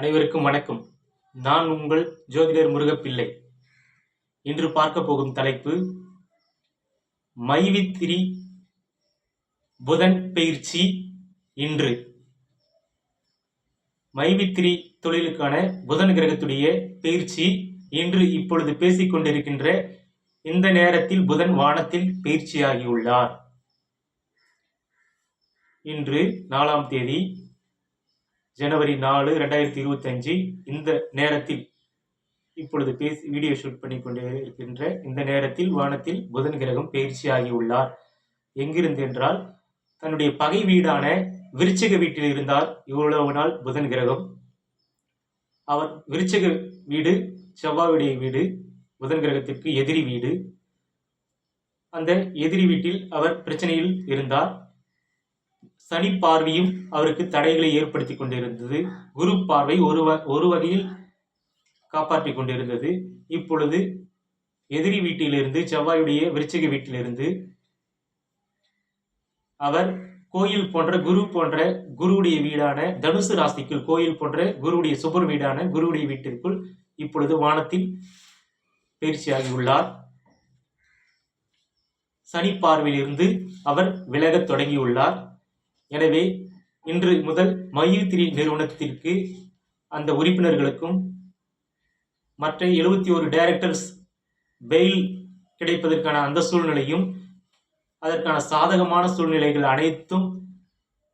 அனைவருக்கும் வணக்கம். நான் உங்கள் ஜோதிடர் முருகப்பிள்ளை. இன்று பார்க்க போகும் தலைப்பு மைவித்திரி புதன் பயிற்சி இன்று. மைவித்திரி தொழிலுக்கான புதன் கிரகத்துடைய பயிற்சி இன்று இப்பொழுது பேசிக்கொண்டிருக்கின்ற இந்த நேரத்தில் புதன் வானத்தில் பயிற்சியாகியுள்ளார். இன்று நாலாம் தேதி ஜனவரி நாலு ரெண்டாயிரத்தி இருபத்தஞ்சு இந்த நேரத்தில் இப்பொழுது பேசி வீடியோ ஷூட் பண்ணி கொண்டு இருக்கின்ற இந்த நேரத்தில் வானத்தில் புதன் கிரகம் பயிற்சி ஆகியுள்ளார். எங்கிருந்து என்றால் தன்னுடைய பகை வீடான விருச்சிக வீட்டில் இருந்தார் இவ்வளவு நாள் புதன் கிரகம். அவர் விருச்சிக வீடு செவ்வாவுடைய வீடு புதன் கிரகத்திற்கு எதிரி வீடு. அந்த எதிரி வீட்டில் அவர் பிரச்சனையில் இருந்தார். சனி பார்வையும் அவருக்கு தடைகளை ஏற்படுத்தி கொண்டிருந்தது. குரு பார்வை ஒரு வ- ஒரு வகையில் காப்பாற்றி கொண்டிருந்தது. இப்பொழுது எதிரி வீட்டிலிருந்து செவ்வாயுடைய விருச்சிக வீட்டிலிருந்து அவர் கோயில் போன்ற குரு போன்ற குருவுடைய வீடான தனுசு ராசிக்குள் கோயில் போன்ற குருவுடைய சுபர் வீடான குருவுடைய வீட்டிற்குள் இப்பொழுது வானத்தில் பயிற்சியாகியுள்ளார். சனி பார்வையிலிருந்து அவர் விலகத் தொடங்கியுள்ளார். எனவே இன்று முதல் மயூத்திரி நிறுவனத்திற்கு அந்த உறுப்பினர்களுக்கும் மற்ற எழுபத்தி ஒரு டைரக்டர்ஸ் பெயில் கிடைப்பதற்கான அந்த சூழ்நிலையும் அதற்கான சாதகமான சூழ்நிலைகள் அனைத்தும்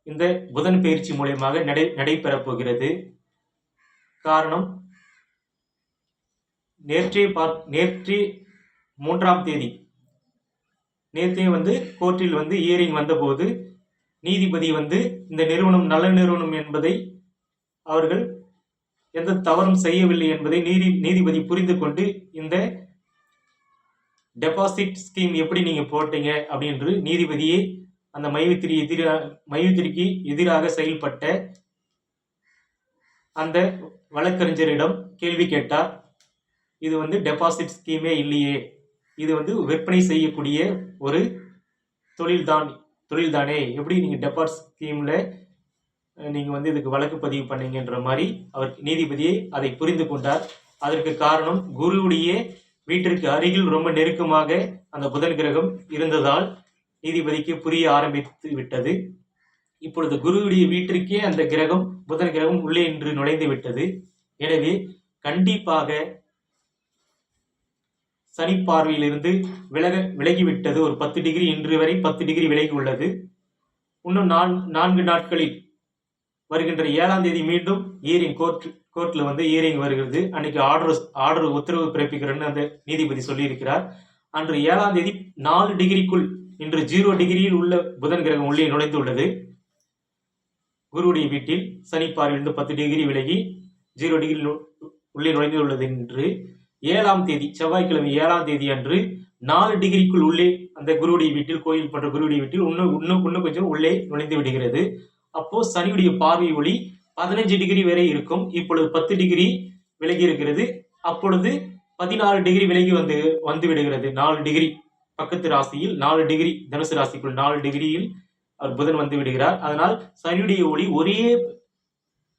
இந்த புதன் பயிற்சி மூலியமாக நடை நடைபெறப் போகிறது. காரணம் நேற்றே பார் நேற்றே மூன்றாம் தேதி நேற்றே வந்து கோர்ட்டில் வந்து இயரிங் வந்தபோது நீதிபதி வந்து இந்த நிறுவனம் நல்ல நிறுவனம் என்பதை அவர்கள் எந்த தவறும் செய்யவில்லை என்பதை நீதி நீதிபதி புரிந்து கொண்டு இந்த டெபாசிட் ஸ்கீம் எப்படி நீங்க போட்டீங்க அப்படின்று நீதிபதியே அந்த மைவித்திரி எதிராக மைவித்திரிக்கு எதிராக செயல்பட்ட அந்த வழக்கறிஞரிடம் கேள்வி கேட்டார். இது வந்து டெபாசிட் ஸ்கீமே இல்லையே. இது வந்து விற்பனை செய்யக்கூடிய ஒரு தொழில்தான் தொழில்தானே? எப்படி நீங்கள் டெபாசிட் ஸ்கீமில் நீங்கள் வந்து இதுக்கு வழக்கு பதிவு பண்ணீங்கன்ற மாதிரி அவர் நீதிபதியை அதை புரிந்து கொண்டார். அதற்கு காரணம் குருவுடைய வீட்டிற்கு அருகில் ரொம்ப நெருக்கமாக அந்த புதன் கிரகம் இருந்ததால் நீதிபதிக்கு புரிய ஆரம்பித்து விட்டது. இப்பொழுது குருவுடைய வீட்டிற்கே அந்த கிரகம் புதன் கிரகம் உள்ளே இன்று நுழைந்து விட்டது. எனவே கண்டிப்பாக சனி பார்வையிலிருந்து விலக விலகிவிட்டது. ஒரு பத்து டிகிரி இன்று வரை பத்து டிகிரி விலகி உள்ளது இன்னும் நான் நான்கு நாட்களில் வருகின்ற ஏழாம் தேதி மீண்டும் ஈரிங் கோர்ட் கோர்ட்ல வந்து ஈரிங் வருகிறது. அன்னைக்கு ஆர்டர் ஆர்டர் உத்தரவு பிறப்பிக்கிறேன்னு அந்த நீதிபதி சொல்லியிருக்கிறார். அன்று ஏழாம் தேதி நாலு டிகிரிக்குள் இன்று ஜீரோ டிகிரியில் உள்ள புதன் கிரகம் உள்ளே நுழைந்துள்ளது. குருவுடைய வீட்டில் சனி பார்வையிலிருந்து பத்து டிகிரி விலகி ஜீரோ டிகிரி உள்ளே நுழைந்துள்ளது என்று ஏழாம் தேதி செவ்வாய்க்கிழமை ஏழாம் தேதி அன்று நாலு டிகிரிக்குள் உள்ளே அந்த குருவுடைய வீட்டில் கோயில் போன்ற குருவுடைய வீட்டில் இன்னும் இன்னும் இன்னும் கொஞ்சம் உள்ளே நுழைந்து விடுகிறது. அப்போ சனியுடைய பார்வை ஒளி பதினஞ்சு டிகிரி வரை இருக்கும். இப்பொழுது பத்து டிகிரி விலகி இருக்கிறது. அப்பொழுது பதினாலு டிகிரி விலகி வந்து வந்து விடுகிறது. நாலு டிகிரி பக்கத்து ராசியில் நாலு டிகிரி தனுசு ராசிக்குள் நாலு டிகிரியில் அவர் புதன் வந்து விடுகிறார். அதனால் சனியுடைய ஒளி ஒரே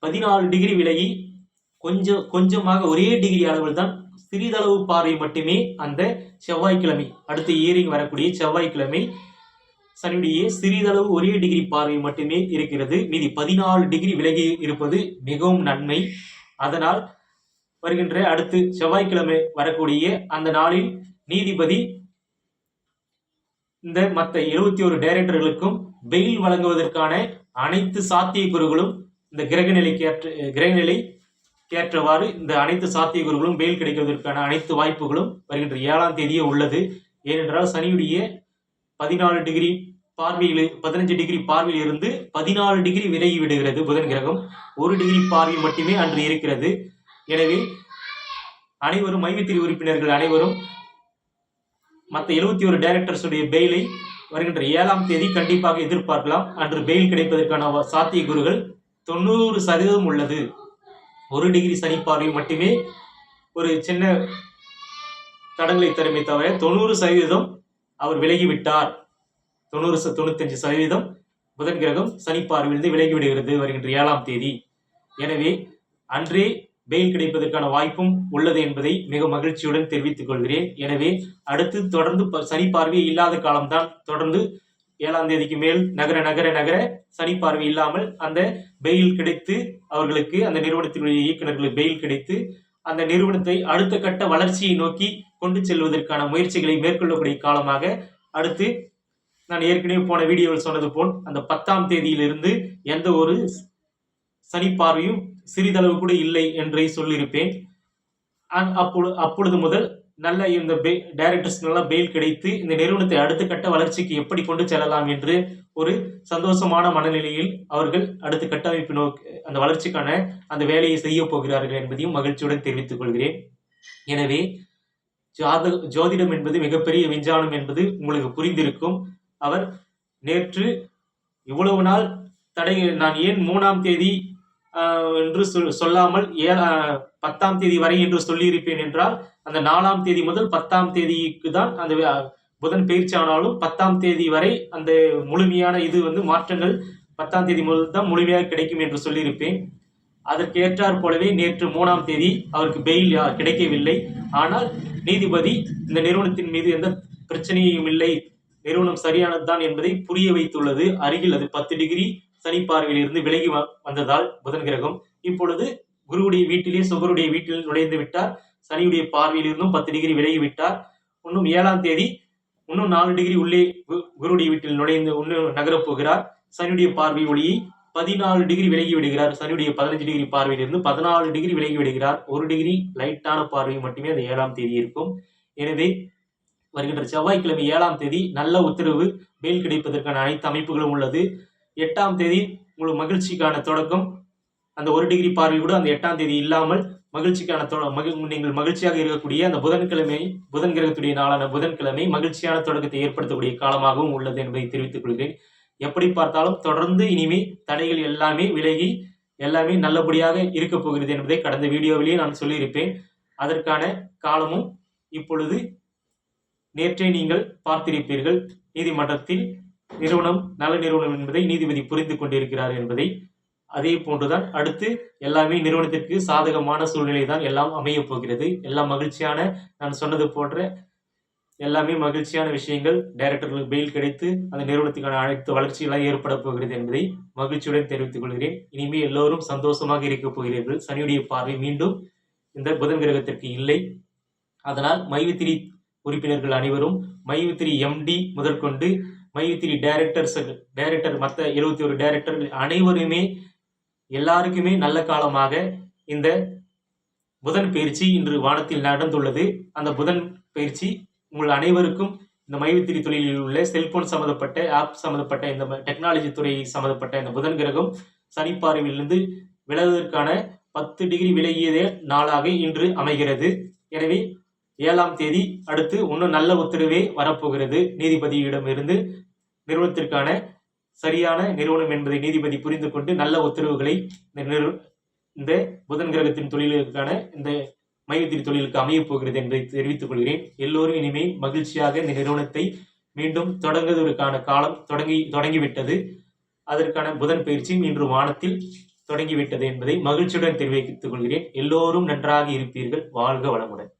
பதினாலு டிகிரி விலகி கொஞ்சம் கொஞ்சமாக ஒரே டிகிரி அளவில் தான் சிறிதளவு பார்வை மட்டுமே அந்த செவ்வாய்க்கிழமை அடுத்த இயரிங் வரக்கூடிய செவ்வாய்க்கிழமை சனியுடைய சிறிதளவு ஒரே டிகிரி பார்வை மட்டுமே இருக்கிறது. மீதி பதினாலு டிகிரி விலகி இருப்பது மிகவும் நன்மை. அதனால் வருகின்ற அடுத்து செவ்வாய்க்கிழமை வரக்கூடிய அந்த நாளில் நீதிபதி இந்த மற்ற எழுபத்தி ஒரு டைரக்டர்களுக்கும் பெயில் வழங்குவதற்கான அனைத்து சாத்தியக்கூறுகளும் இந்த கிரகநிலைக்கு கிரகநிலை ஏற்றவாறு இந்த அனைத்து சாத்தியக்கூறுகளும் பெயில் கிடைப்பதற்கான அனைத்து வாய்ப்புகளும் வருகின்ற ஏழாம் தேதியே உள்ளது. ஏனென்றால் சனியுடைய பதினாலு டிகிரி பார்வையில் பதினஞ்சு டிகிரி பார்வையில் இருந்து பதினாலு டிகிரி விலகி விடுகிறது புதன் கிரகம். ஒரு டிகிரி பார்வை மட்டுமே அன்று இருக்கிறது. எனவே அனைவரும் மைவித்திரி உறுப்பினர்கள் அனைவரும் மற்ற எழுபத்தி ஒரு டைரக்டர்ஸுடைய பெயிலை வருகின்ற ஏழாம் தேதி கண்டிப்பாக எதிர்பார்க்கலாம். அன்று பெயில் கிடைப்பதற்கான சாத்தியக்கூறுகள் தொண்ணூறு சதவீதம் உள்ளது. ஒரு டிகிரி சனி மட்டுமே ஒரு சின்ன தடங்களை தருமே தவிர தொண்ணூறு சதவீதம் அவர் விலகிவிட்டார். தொண்ணூறு ச- தொண்ணூத்தஞ்சு சதவீதம் புதன் கிரகம் சனி விலகிவிடுகிறது வருகின்ற ஏழாம் தேதி. எனவே அன்றே பெயில் கிடைப்பதற்கான வாய்ப்பும் உள்ளது என்பதை மிக மகிழ்ச்சியுடன் தெரிவித்துக் கொள்கிறேன். எனவே அடுத்து தொடர்ந்து ப- சனி பார்வை இல்லாத காலம்தான் தொடர்ந்து ஏழாம் தேதிக்கு மேல் நகர நகர நகர சனி பார்வை இல்லாமல் அந்த பெயில் கிடைத்து அவர்களுக்கு அந்த நிறுவனத்தினுடைய இயக்குநர்களுக்கு பெயில் கிடைத்து அந்த நிறுவனத்தை அடுத்த கட்ட வளர்ச்சியை நோக்கி கொண்டு செல்வதற்கான முயற்சிகளை மேற்கொள்ளக்கூடிய காலமாக அடுத்து நான் ஏற்கனவே போன வீடியோவில் சொன்னது போல் அந்த பத்தாம் தேதியிலிருந்து எந்த ஒரு சனி பார்வையும் சிறிதளவு கூட இல்லை என்றே சொல்லியிருப்பேன். அப்பொழுது அப்பொழுது முதல் நல்ல இந்த டைரக்டர்ஸ்க்கெல்லாம் நல்லா பெயில் கிடைத்து இந்த நிறுவனத்தை அடுத்த கட்ட வளர்ச்சிக்கு எப்படி கொண்டு செல்லலாம் என்று ஒரு சந்தோஷமான மனநிலையில் அவர்கள் அடுத்த கட்டமைப்பு நோக்கி அந்த வளர்ச்சிக்கான அந்த வேலையை செய்ய போகிறார்கள் என்பதையும் மகிழ்ச்சியுடன் தெரிவித்துக் கொள்கிறேன். எனவே ஜாத ஜோதிடம் என்பது மிகப்பெரிய விஞ்ஞானம் என்பது உங்களுக்கு புரிந்திருக்கும். அவர் நேற்று இவ்வளவு நாள் தடை நான் ஏன் மூணாம் தேதி என்று சொல் சொல்லாமல் ஏ பத்தாம் தேதி வரை என்று சொல்லியிருப்பேன் என்றால் அந்த நாலாம் தேதி முதல் பத்தாம் தேதிக்கு தான் அந்த புதன் பயிற்சி ஆனாலும் பத்தாம் தேதி வரை அந்த முழுமையான இது வந்து மாற்றங்கள் பத்தாம் தேதி முதல் தான் முழுமையாக கிடைக்கும் என்று சொல்லியிருப்பேன். அதற்கு ஏற்றார் போலவே நேற்று மூணாம் தேதி அவருக்கு பெயில் யா- கிடைக்கவில்லை. ஆனால் நீதிபதி இந்த நிறுவனத்தின் மீது எந்த பிரச்சனையும் இல்லை. நிறுவனம் சரியானதுதான் என்பதை புரிய வைத்துள்ளது. அருகில் அது பத்து டிகிரி சனி பார்வையிலிருந்து விலகி வ- வந்ததால் புதன் கிரகம். இப்பொழுது குருவுடைய வீட்டிலே சுகருடைய வீட்டில் நுழைந்து விட்டார். சனியுடைய பார்வையில் இருந்தும் பத்து டிகிரி விலகி விட்டார். இன்னும் ஏழாம் தேதி இன்னும் நாலு டிகிரி உள்ளே கு- குருவுடைய வீட்டில் நுழைந்து இன்னும் நகரப் போகிறார். சனியுடைய பார்வை ஒளியை பதினாலு டிகிரி விலகி விடுகிறார். சனியுடைய பதினஞ்சு டிகிரி பார்வையிலிருந்து பதினாலு டிகிரி விலகி விடுகிறார். ஒரு டிகிரி லைட்டான பார்வை மட்டுமே அந்த ஏழாம் தேதி இருக்கும். எனவே வருகின்ற செவ்வாய்க்கிழமை ஏழாம் தேதி நல்ல உத்தரவு. பெயில் கிடைப்பதற்கான அனைத்து அமைப்புகளும் உள்ளது. எட்டாம் தேதி உங்களுக்கு மகிழ்ச்சிக்கான தொடக்கம். அந்த ஒரு டிகிரி பார்வை கூட அந்த எட்டாம் தேதி இல்லாமல் மகிழ்ச்சிக்கான தொட மகிழ் நீங்கள் மகிழ்ச்சியாக இருக்கக்கூடிய அந்த புதன்கிழமை புதன் கிரகத்துடைய நாளான புதன்கிழமை மகிழ்ச்சியான தொடக்கத்தை ஏற்படுத்தக்கூடிய காலமாகவும் உள்ளது என்பதை தெரிவித்துக் கொள்கிறேன். எப்படி பார்த்தாலும் தொடர்ந்து இனிமே தடைகள் எல்லாமே விலகி எல்லாமே நல்லபடியாக இருக்க போகிறது என்பதை கடந்த வீடியோவிலேயே நான் சொல்லியிருப்பேன். அதற்கான காலமும் இப்பொழுது நேற்றே நீங்கள் பார்த்திருப்பீர்கள். நீதிமன்றத்தில் நிறுவனம் நல்ல நிறுவனம் என்பதை நீதிபதி புரிந்து கொண்டிருக்கிறார் என்பதை அதே போன்றுதான் அடுத்து எல்லாமே நிறுவனத்திற்கு சாதகமான சூழ்நிலை தான் எல்லாம் அமையப் போகிறது. எல்லாம் மகிழ்ச்சியான நான் சொன்னது போன்ற எல்லாமே மகிழ்ச்சியான விஷயங்கள். டைரக்டர்களுக்கு பெயில் கிடைத்து அந்த நிறுவனத்துக்கான அனைத்து வளர்ச்சிகளாக ஏற்பட போகிறது என்பதை மகிழ்ச்சியுடன் தெரிவித்துக் கொள்கிறேன். இனிமே எல்லோரும் சந்தோஷமாக இருக்கப் போகிறீர்கள். சனியுடைய பார்வை மீண்டும் இந்த புதன் கிரகத்திற்கு இல்லை. அதனால் மைவித்திரி உறுப்பினர்கள் அனைவரும் மைவித்திரி எம்டி முதற்கொண்டு மைத்திரி டைரக்டர்ஸ் டைரக்டர் மற்ற இருபத்தி ஒரு டைரக்டர் அனைவருமே எல்லாருக்குமே நல்ல காலமாக இந்த புதன் பயிற்சி இன்று வானத்தில் நடந்துள்ளது. அந்த புதன் பயிற்சி உங்கள் அனைவருக்கும் இந்த மைவித்திரி தொழிலில் உள்ள செல்போன் சம்மந்தப்பட்ட ஆப் சம்மந்தப்பட்ட இந்த டெக்னாலஜி துறை சம்மந்தப்பட்ட இந்த புதன் கிரகம் சனிப்பார்வையிலிருந்து விலகுவதற்கான பத்து டிகிரி விலகியதே நாளாக இன்று அமைகிறது. எனவே ஏழாம் தேதி அடுத்து இன்னும் நல்ல உத்தரவே வரப்போகிறது. நீதிபதியிடமிருந்து நிறுவனத்திற்கான சரியான நிறுவனம் என்பதை நீதிபதி புரிந்து கொண்டு நல்ல உத்தரவுகளை இந்த நிறு இந்த புதன் கிரகத்தின் தொழிலுக்கான இந்த மையத்திரி தொழிலுக்கு அமையப் போகிறது என்பதை தெரிவித்துக் கொள்கிறேன். எல்லோரும் இனிமேல் மகிழ்ச்சியாக இந்த நிறுவனத்தை மீண்டும் தொடங்குவதற்கான காலம் தொடங்கி தொடங்கிவிட்டது. அதற்கான புதன் பயிற்சியும் இன்று வானத்தில் தொடங்கிவிட்டது என்பதை மகிழ்ச்சியுடன் தெரிவித்துக் கொள்கிறேன். எல்லோரும் நன்றாக இருப்பீர்கள். வாழ்க வளமுடன்.